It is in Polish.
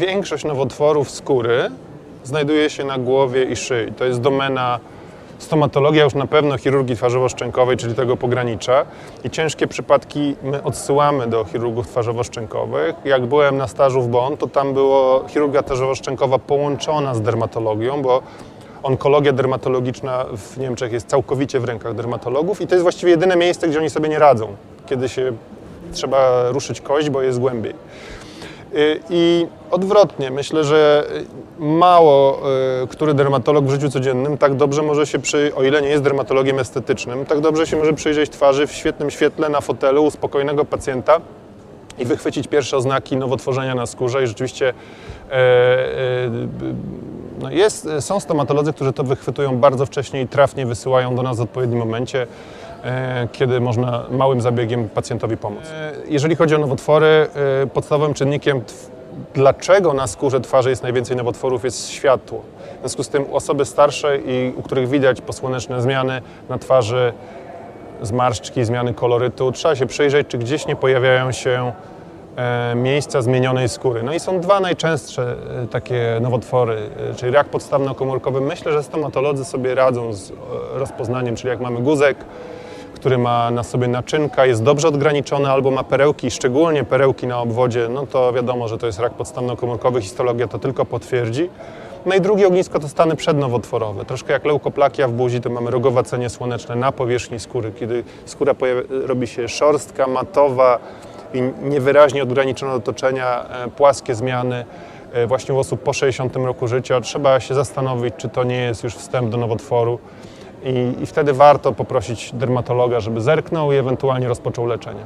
Większość nowotworów skóry znajduje się na głowie i szyi. To jest domena stomatologii, a już na pewno chirurgii twarzowo-szczękowej, czyli tego pogranicza. I ciężkie przypadki my odsyłamy do chirurgów twarzowo-szczękowych. Jak byłem na stażu w Bonn, to tam było chirurgia twarzowo-szczękowa połączona z dermatologią, bo onkologia dermatologiczna w Niemczech jest całkowicie w rękach dermatologów i to jest właściwie jedyne miejsce, gdzie oni sobie nie radzą, kiedy się trzeba ruszyć kość, bo jest głębiej. Y, I odwrotnie, myślę, że mało y, który dermatolog w życiu codziennym tak dobrze może się przy, o ile nie jest dermatologiem estetycznym, tak dobrze się może przyjrzeć twarzy w świetnym świetle na fotelu u spokojnego pacjenta i wychwycić pierwsze oznaki nowotworzenia na skórze. I rzeczywiście e, e, no jest, są stomatolodzy, którzy to wychwytują bardzo wcześnie i trafnie wysyłają do nas w odpowiednim momencie, kiedy można małym zabiegiem pacjentowi pomóc. E, Jeżeli chodzi o nowotwory, e, podstawowym czynnikiem, dlaczego na skórze twarzy jest najwięcej nowotworów, jest światło. W związku z tym osoby starsze i u których widać posłoneczne zmiany na twarzy, zmarszczki, zmiany kolorytu, trzeba się przyjrzeć, czy gdzieś nie pojawiają się e, miejsca zmienionej skóry. No i są dwa najczęstsze e, takie nowotwory, e, czyli rak podstawno-komórkowy. Myślę, że stomatolodzy sobie radzą z e, rozpoznaniem, czyli jak mamy guzek, który ma na sobie naczynka, jest dobrze odgraniczony albo ma perełki, szczególnie perełki na obwodzie, no to wiadomo, że to jest rak podstawno-komórkowy, histologia to tylko potwierdzi. No i drugie ognisko to stany przednowotworowe. Troszkę jak leukoplakia w buzi, to mamy rogowacenie słoneczne na powierzchni skóry, kiedy skóra pojawia, robi się szorstka, matowa i niewyraźnie odgraniczona do otoczenia, e, płaskie zmiany e, właśnie u osób po 60 roku życia. Trzeba się zastanowić, czy to nie jest już wstęp do nowotworu i, i wtedy warto poprosić dermatologa, żeby zerknął i ewentualnie rozpoczął leczenie.